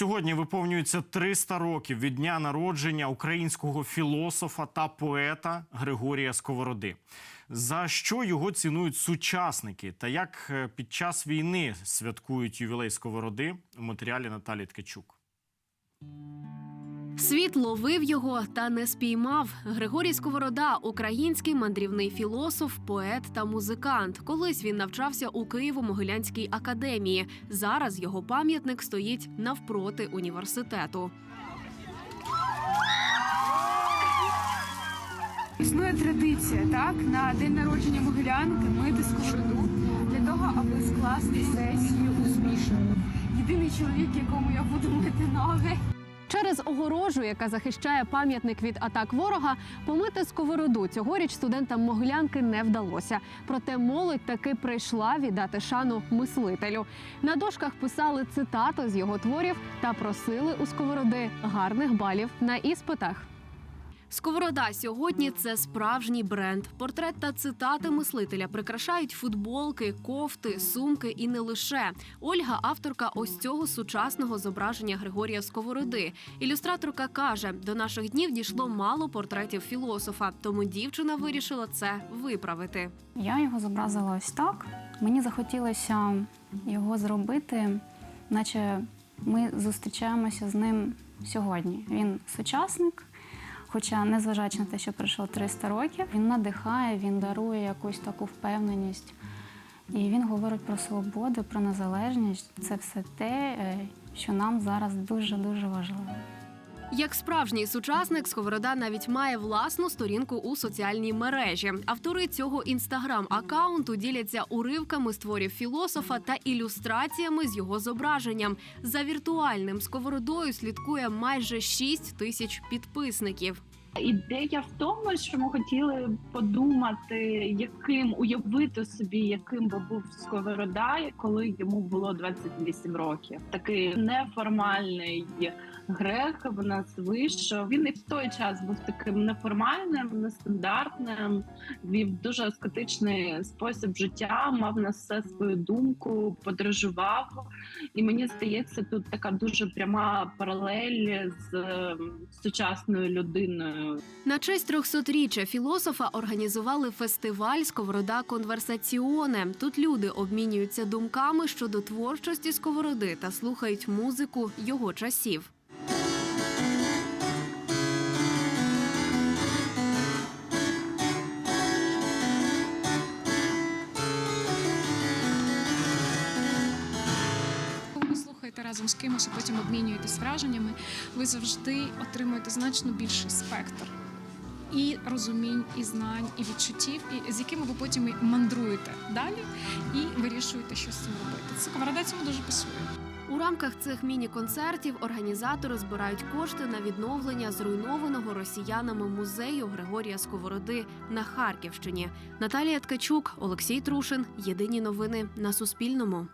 Сьогодні виповнюється 300 років від дня народження українського філософа та поета Григорія Сковороди. За що його цінують сучасники та як е, під час війни святкують ювілей Сковороди у матеріалі Наталі Ткачук. Світ ловив його та не спіймав. Григорій Сковорода український мандрівний філософ, поет та музикант. Колись він навчався у Києво-Могилянській академії. Зараз його пам'ятник стоїть навпроти університету. Існує традиція, так, на день народження Могилянки мити сковороду для того, аби скласти сесію успішно. Єдиний чоловік, якому я буду мити ноги. Через огорожу, яка захищає пам'ятник від атак ворога, помити сковороду цьогоріч студентам моглянки не вдалося. Проте молодь таки прийшла віддати шану мислителю. На дошках писали цитати з його творів та просили у сковороди гарних балів на іспитах. Сковорода сьогодні це справжній бренд. Портрет та цитати мислителя прикрашають футболки, кофти, сумки і не лише. Ольга, авторка ось цього сучасного зображення Григорія Сковороди. Ілюстраторка каже: до наших днів дійшло мало портретів філософа, тому дівчина вирішила це виправити. Я його зобразила ось так. Мені захотілося його зробити, наче ми зустрічаємося з ним сьогодні. Він сучасник, хоча, незважаючи на те, що пройшло 300 років, він надихає, він дарує якусь таку впевненість. І він говорить про свободу, про незалежність. Це все те, е, що нам зараз дуже-дуже важливо. Як справжній сучасник, Сковорода навіть має власну сторінку у соціальній мережі. Автори цього інстаграм-акаунту діляться уривками з творів філософа та ілюстраціями з його зображенням. За віртуальним сковородою слідкує майже 6 тисяч підписників. Ідея в тому, що ми хотіли подумати, яким уявити собі, яким би був Сковорода, коли йому було 28 років. Такий неформальний грек в нас вийшов. Він і в той час був таким неформальним, нестандартним. Вів дуже аскетичний спосіб життя, мав на все свою думку, подорожував. І мені здається, тут така дуже пряма паралель з ем, сучасною людиною. На честь 300-річчя філософа організували фестиваль Сковорода Конверсаціоне. Тут люди обмінюються думками щодо творчості сковороди та слухають музику його часів. Слухаєте разом з кимось, а потім обмінюєтесь враженнями, ви завжди отримуєте значно більший спектр і розумінь, і знань, і відчуттів, і з якими ви потім і мандруєте далі і вирішуєте, що з цим робити. Це Сковорода цьому дуже пасує. У рамках цих міні-концертів організатори збирають кошти на відновлення зруйнованого росіянами музею Григорія Сковороди на Харківщині. Наталія Ткачук, Олексій Трушин. Єдині новини на Суспільному.